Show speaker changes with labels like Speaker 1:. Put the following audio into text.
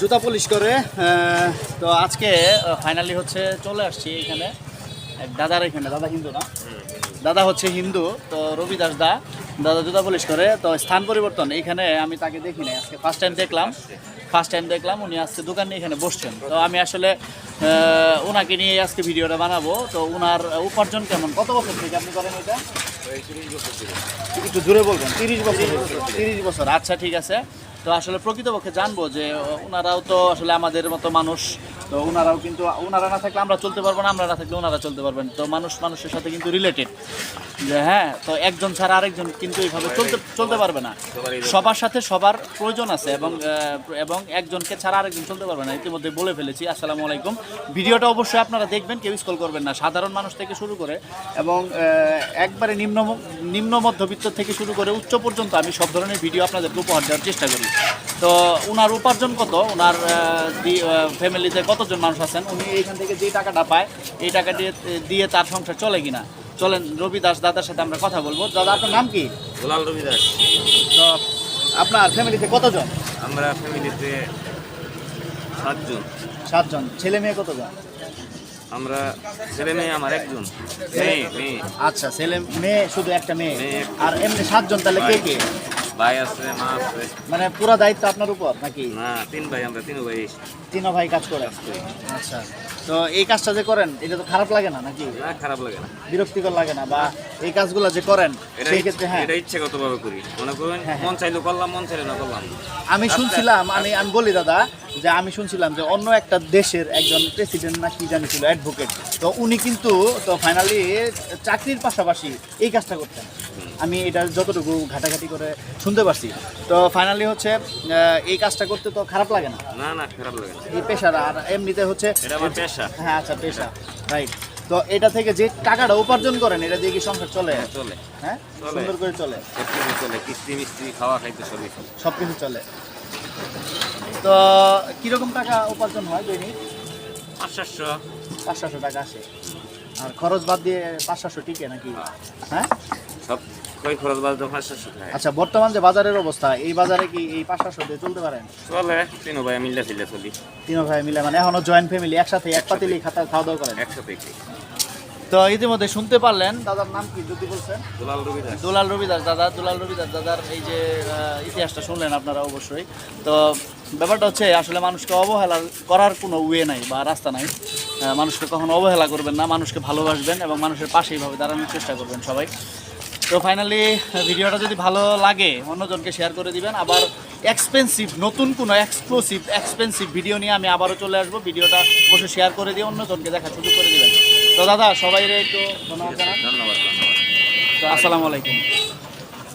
Speaker 1: জুতা পলিশ করে তো আজকে ফাইনালি হচ্ছে চলে আসছি এখানে। এক দাদার এখানে দাদা হিন্দু না? দাদা হচ্ছে হিন্দু তো রবি দাস দা দাদা জুতা পলিশ করে তো স্থান পরিবর্তন এখানে আমি তাকে দেখিনি আজকে ফার্স্ট টাইম দেখলাম। ফার্স্ট টাইম দেখলাম উনি আজকে দোকানে এখানে বসছেন। তো আমি আসলে ওনাকে নিয়ে আজকে ভিডিওটা বানাবো। তো ওনার উপার্জন কেমন? কত বছর থেকে আপনি করেন এটা? একটু জোরে বলবেন তিরিশ বছর তিরিশ বছর। আচ্ছা ঠিক আছে। তো আসলে প্রকৃতপক্ষে জানব যে ওনারাও তো আসলে আমাদের মতো মানুষ, তো ওনারাও কিন্তু ওনারা না থাকলে আমরা চলতে পারব না, আমরা না থাকলে ওনারা চলতে পারবেন তো মানুষ মানুষের সাথে কিন্তু রিলেটেড যে হ্যাঁ তো একজন ছাড়া আরেকজন কিন্তু এইভাবে চলতে চলতে পারবে না। সবার সাথে সবার প্রয়োজন আছে এবং এবং একজনকে ছাড়া আরেকজন চলতে পারবে না। ইতিমধ্যে বলে ফেলেছি, আসসালামু আলাইকুম। ভিডিওটা অবশ্যই আপনারা দেখবেন, কেউ স্কল করবেন না। সাধারণ মানুষ থেকে শুরু করে এবং একবারে নিম্ন নিম্ন মধ্যবিত্ত থেকে শুরু করে উচ্চ পর্যন্ত আমি সব ধরনের ভিডিও আপনাদেরকে উপহার দেওয়ার চেষ্টা করি। তো ওনার উপার্জন কত? ওনার ফ্যামিলিতে কতজন মানুষ আছেন? উনি এইখান থেকে যে টাকাটা পায় এই টাকা দিয়ে দিয়ে তার সংসার চলে কিনা? চলেন রবি দাস দাদার সাথে আমরা কথা বলব। দাদা আপনার নাম কি?
Speaker 2: গোলাল রবি দাস
Speaker 1: তো আপনার ফ্যামিলিতে কতজন?
Speaker 2: আমরা ফ্যামিলিতে সাতজন।
Speaker 1: সাতজন। ছেলে মেয়ে কতজন?
Speaker 2: আমরা ছেলে মেয়ে আমার একজন। মেয়ে? মেয়ে
Speaker 1: আচ্ছা ছেলে মেয়ে শুধু একটা মেয়ে। আর এমনি সাতজন তাহলে কে কে?
Speaker 2: ভাই আছে মা আছে।
Speaker 1: মানে পুরো দায়িত্ব আপনার উপর নাকি?
Speaker 2: না তিন ভাই আমরা তিন ভাই।
Speaker 1: তিনো ভাই কাজ করে। আচ্ছা তো এই কাজটা যে করেন এটা তো খারাপ লাগে না নাকি?
Speaker 2: না খারাপ লাগে না।
Speaker 1: বিরক্তিকর লাগে না বা এই কাজগুলো যে করেন সেই ক্ষেত্রে হ্যাঁ।
Speaker 2: এটা ইচ্ছেগত ভাবে করি। মনে করুন
Speaker 1: হ্যাঁ,
Speaker 2: মন চাইলে করলাম মন চাইলে না করলাম।
Speaker 1: আমি শুনছিলাম আমি আমি বলি দাদা যে আমি শুনছিলাম যে অন্য একটা দেশের একজন প্রেসিডেন্ট না কি জানি ছিল অ্যাডভোকেট তো উনি কিন্তু তো ফাইনালি চাকরির পাশাপাশি এই কাজটা করতেন। আমি এটা যতটুকু ঘাটাঘাটি করে শুনতে পারছি। তো ফাইনালি হচ্ছে এই কাজটা করতে তো খারাপ লাগে না?
Speaker 2: না না খারাপ লাগে না।
Speaker 1: এই পেশার আর এমনিতে হচ্ছে
Speaker 2: এটা আমার পেশা।
Speaker 1: হ্যাঁ আচ্ছা পেশা। রাইট তো এটা থেকে যে টাকাটা উপার্জন করেন এটা দিয়ে কি সংসার চলে?
Speaker 2: হ্যাঁ, চলে।
Speaker 1: হ্যাঁ? সুন্দর করে চলে।
Speaker 2: চলে কিস্তি মিস্ত্রি খাওয়া খাইতে সবই চলে।
Speaker 1: সব কিছু চলে। তো কীরকম টাকা উপার্জন হয় দৈনিক?
Speaker 2: পাঁচ সাতশো
Speaker 1: পাঁচ সাতশো টাকা আসে। আর খরচ বাদ দিয়ে পাঁচ সাতশো টিকে নাকি? হ্যাঁ।
Speaker 2: সব কই খরচ বাদ পাঁচ সাতশো খায়
Speaker 1: আচ্ছা বর্তমান যে বাজারের অবস্থা এই বাজারে কি এই পাঁচ সাতশো দিয়ে চলতে পারেন
Speaker 2: চলে তিন ভাই মিলে ছিলে চলি।
Speaker 1: তিন ভাই মিলে মানে এখনও জয়েন্ট ফ্যামিলি একসাথে এক পাতিলি খাতা খাওয়া দাওয়া করেন
Speaker 2: একসাথে।
Speaker 1: তো ইতিমধ্যে শুনতে পারলেন দাদার নাম কি যদি বলছেন?
Speaker 2: গোলাল রবি দাস
Speaker 1: দুলাল রবিদাস দাদা দুলাল রবিদাস দাদার এই যে ইতিহাসটা শুনলেন আপনারা অবশ্যই। তো ব্যাপারটা হচ্ছে আসলে মানুষকে অবহেলা করার কোনো ওয়ে নাই বা রাস্তা নাই। মানুষকে কখনো অবহেলা করবেন না মানুষকে ভালোবাসবেন এবং মানুষের পাশে এইভাবে দাঁড়ানোর চেষ্টা করবেন সবাই। তো ফাইনালি ভিডিওটা যদি ভালো লাগে অন্যজনকে শেয়ার করে দিবেন। আবার এক্সপেন্সিভ নতুন কোনো এক্সক্লুসিভ এক্সপেন্সিভ ভিডিও নিয়ে আমি আবারও চলে আসব। ভিডিওটা বসে শেয়ার করে দিয়ে অন্যজনকে দেখা শুরু করে দেবেন। তো দাদা সবাই একটু ধন্যবাদ জানান
Speaker 2: ধন্যবাদ ধন্যবাদ।
Speaker 1: তো আসসালামু আলাইকুম।